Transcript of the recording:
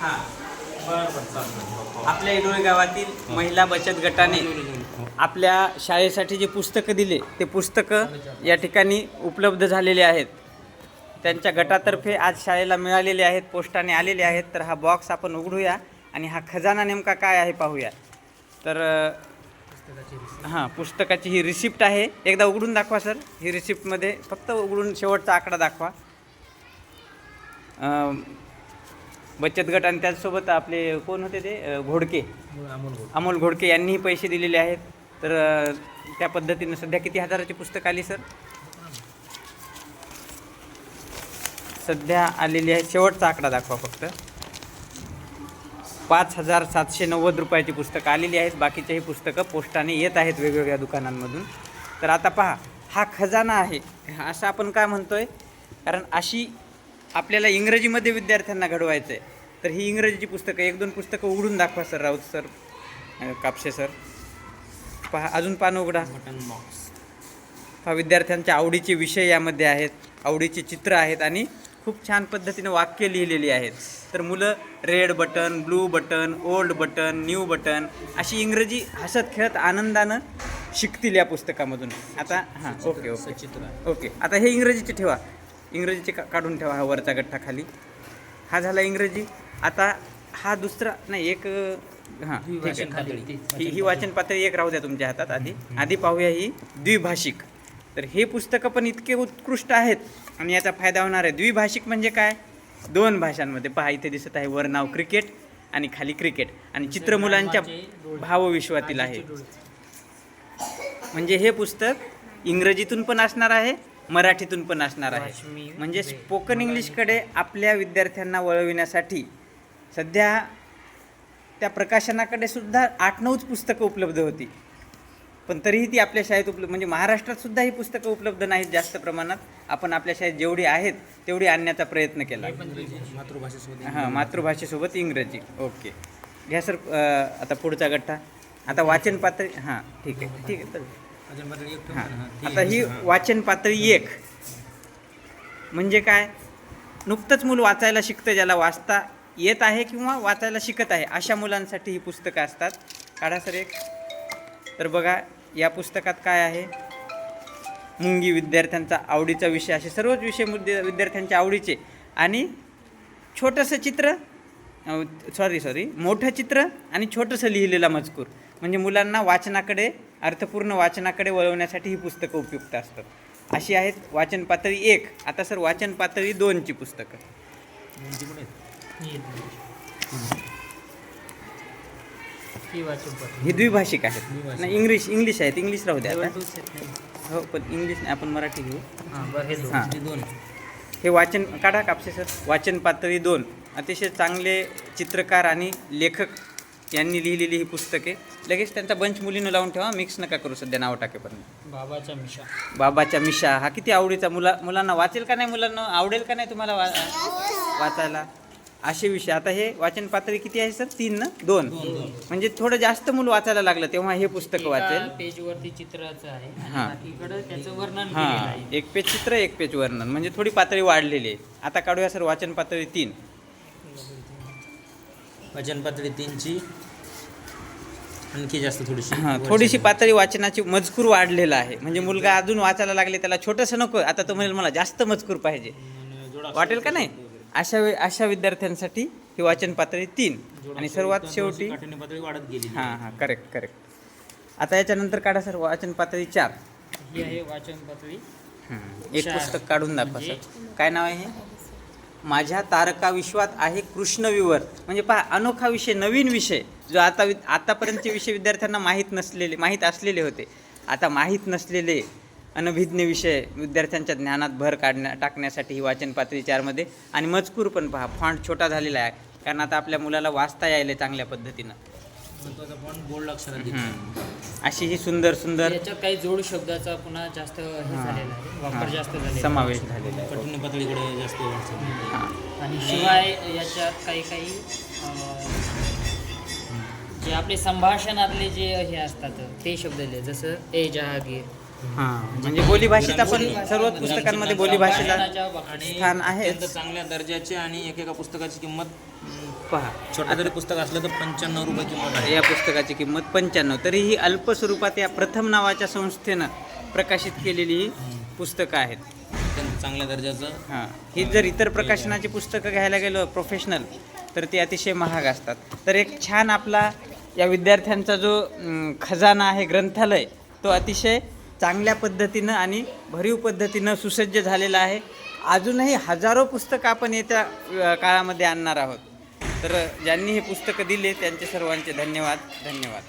हा. बरं बरं चालतं आपल्या इडोळी गावातील महिला बचत गटाने आपल्या शाळेसाठी जे पुस्तकं दिले ते पुस्तकं या ठिकाणी उपलब्ध झालेले आहेत. त्यांच्या गटातर्फे आज शाळेला मिळालेले आहेत पोस्टाने आलेले आहेत. तर हा बॉक्स आपण उघडूया आणि हा खजाना नेमका काय आहे पाहूया. तर हां पुस्तकाची ही रिसिप्ट आहे. एकदा उघडून दाखवा सर. ही रिसिप्टमध्ये फक्त उघडून शेवटचा आकडा दाखवा. बचत गट आणि त्याचसोबत आपले कोण होते ते? घोडके. अमोल घोडके. यांनीही पैसे दिलेले आहेत. तर त्या पद्धतीनं सध्या किती हजाराची पुस्तक आली सर? सध्या आलेली आहे. शेवटचा आकडा दाखवा फक्त. पाच हजार सातशे नव्वद रुपयाची पुस्तकं आलेली आहेत. बाकीचेही पुस्तकं पोस्टाने येत आहेत वेगवेगळ्या दुकानांमधून. तर आता पहा हा खजाना आहे. असं आपण काय म्हणतोय? कारण अशी आपल्याला इंग्रजीमध्ये विद्यार्थ्यांना घडवायचं आहे तर ही इंग्रजीची पुस्तकं एक दोन पुस्तकं उघडून दाखवा sir Raut sir Kapse sir. पहा अजून पान उघडा. बटन बॉक्स हा विद्यार्थ्यांच्या आवडीचे विषय यामध्ये आहेत आवडीचे चित्र आहेत आणि खूप छान पद्धतीने वाक्य लिहिलेली आहेत. तर मुलं red button blue button old button new button अशी इंग्रजी हसत खेळत आनंदानं शिकतील या पुस्तकामधून. आता हां ओके ओके. ओके आता हे इंग्रजीचे ठेवा. इंग्रजीचे का काढून ठेवा हा वरचा गठ्ठा खाली. हा झाला इंग्रजी. आता हा दुसरा नाही एक हां ही. ही वाचन पातळी एक राहू द्या तुमच्या हातात आधी. आधी पाहूया ही द्विभाषिक. तर हे पुस्तकं पण इतके उत्कृष्ट आहेत आणि याचा फायदा होणार आहे. द्विभाषिक म्हणजे काय? दोन भाषांमध्ये. पहा इथे दिसत आहे वर नाव क्रिकेट आणि खाली क्रिकेट. आणि चित्र मुलांच्या भावविश्वातील आहे म्हणजे हे पुस्तक इंग्रजीतून पण असणार आहे मराठीतून पण असणार आहे. म्हणजे स्पोकन इंग्लिशकडे आपल्या विद्यार्थ्यांना वळविण्यासाठी सध्या त्या प्रकाशनाकडे सुद्धा आठ नऊच पुस्तकं उपलब्ध होती. पण तरीही ती आपल्या शाळेत उपलब्ध म्हणजे महाराष्ट्रात सुद्धा ही पुस्तकं उपलब्ध नाहीत जास्त प्रमाणात. आपण आपल्या शाळेत जेवढी आहेत तेवढी आणण्याचा प्रयत्न केला. मातृभाषेसोबत हां मातृभाषेसोबत इंग्रजी. ओके. घ्या सर आता पुढचा गठ्ठा. आता वाचन पातळी हां ठीक आहे. ठीक आहे हां. आता ही वाचन पातळी एक. म्हणजे काय? नुकतंच मूल वाचायला शिकतं ज्याला वाचता येत आहे किंवा वाचायला शिकत आहे अशा मुलांसाठी ही पुस्तकं असतात. काढा सर एक. तर बघा या पुस्तकात काय आहे? मुंगी विद्यार्थ्यांचा आवडीचा विषय असे सर्वच विषय मुद्दे विद्यार्थ्यांच्या आवडीचे. आणि छोटंसं चित्र सॉरी सॉरी मोठं चित्र आणि छोटंसं लिहिलेला मजकूर. म्हणजे मुलांना वाचनाकडे अर्थपूर्ण वाचनाकडे वळवण्यासाठी ही पुस्तकं उपयुक्त असतात अशी आहेत वाचन पातळी एक आता सर वाचन पातळी दोनची पुस्तकं? ही. ही द्विभाषिक आहेत. नाही इंग्लिश इंग्लिश आहेत इंग्लिश राहू द्या. हो पण इंग्लिश नाही आपण मराठी घेऊ हां, हे. हां. हे वाचन काढा कापसे सर वाचन पातळी दोन अतिशय चांगले चित्रकार आणि लेखक यांनी लिहिलेली ही पुस्तके. लगेच त्यांचा बंच मुलीनं लावून ठेवा मिक्स नका करू सध्या नाव टाकेपर्यंत. बाबाचा मिशा. बाबाच्या मिशा हा किती आवडीचा मुला मुलांना वाचेल का नाही मुलांना? आवडेल का नाही तुम्हाला वा वाचायला? असे विषय. आता हे वाचन पातळी किती आहे सर? तीन ना? दोन. म्हणजे थोडं जास्त मूल वाचायला लागलं तेव्हा हे पुस्तक वाचेल. पेज वरती चित्राचं आहे हां. वर्णन हां. एक पेज चित्र एक पेज वर्णन. म्हणजे थोडी पातळी वाढलेली आहे. आता काढूया सर वाचन पातळी तीन. वचन पातळी तीनची. आणखी जास्त थोडीशी हां. थोडीशी पातळी वाचनाची मजकूर वाढलेला आहे. म्हणजे मुलगा अजून वाचायला लागले त्याला छोटंसं नको. आता तो म्हणेल मला जास्त मजकूर पाहिजे. वाटेल का नाही? अशा अशा विद्यार्थ्यांसाठी ही वाचन पातळी तीन. आणि सर्वात शेवटी पातळी वाढत गेली हां हां करेक्ट करेक्ट आता याच्यानंतर काढा सर वाचन पातळी चार. ही आहे वाचन पातळी. एक. पुस्तक काढून दाखवा म्हणजे? सर. काय नाव आहे हे? माझ्या तारका विश्वात आहे कृष्णविवर म्हणजे पहा अनोखा विषय नवीन विषय जो आता वि आतापर्यंतचे विषय विद्यार्थ्यांना माहीत नसलेले माहीत असलेले होते. आता माहीत नसलेले अनभिज्ञ विषय विद्यार्थ्यांच्या ज्ञानात भर काढण्या टाकण्यासाठी ही वाचन पातळी चारमध्ये. आणि मजकूर पण पहा फॉन्ट छोटा झालेला आहे. कारण आता आपल्या मुलाला वाचता यायला चांगल्या पद्धतीनं. महत्त्वाचा पॉईंट बोल्ड अक्षरात दिला. हम्म. अशी ही सुंदर सुंदर याच्यात काही जोड शब्दाचा पुन्हा जास्त हे. झालेला आहे वापर. जास्त झालेला आहे. समावेश झालेला आहे काठिण्य पातळीकडे जास्त. हां आणि शिवाय याच्यात काही काही अं, जे आपले संभाषणातले जे हे असतात ते शब्द लिहिले जसं ए जहागीर हां म्हणजे बोलीभाषेचा पण सर्वच पुस्तकांमध्ये बाबतीत आणि स्थान. अत्यंत चांगल्या दर्जाचे आणि एकेका पुस्तकाची किंमत पहा छोटं जरी पुस्तक असलं तर पंच्याण्णव रुपये किंमत आहे. या पुस्तकाची किंमत पंच्याण्णव तरी ही अल्प स्वरूपात या प्रथम नावाच्या संस्थेनं प्रकाशित केलेली ही पुस्तकं आहेत. अत्यंत चांगल्या दर्जाचं. हां ही जर इतर प्रकाशनाची पुस्तकं घ्यायला गेलो प्रोफेशनल तर ती अतिशय महाग असतात. तर एक छान आपला या विद्यार्थ्यांचा जो अं, खजाना आहे ग्रंथालय तो अतिशय चांगल्या पद्धतीनं आणि भरीव पद्धतीनं सुसज्ज झालेलं आहे. अजूनही हजारो पुस्तकं आपण येत्या काळामध्ये आणणार आहोत. तर ज्यांनी हे पुस्तकं दिले त्यांचे सर्वांचे धन्यवाद. धन्यवाद.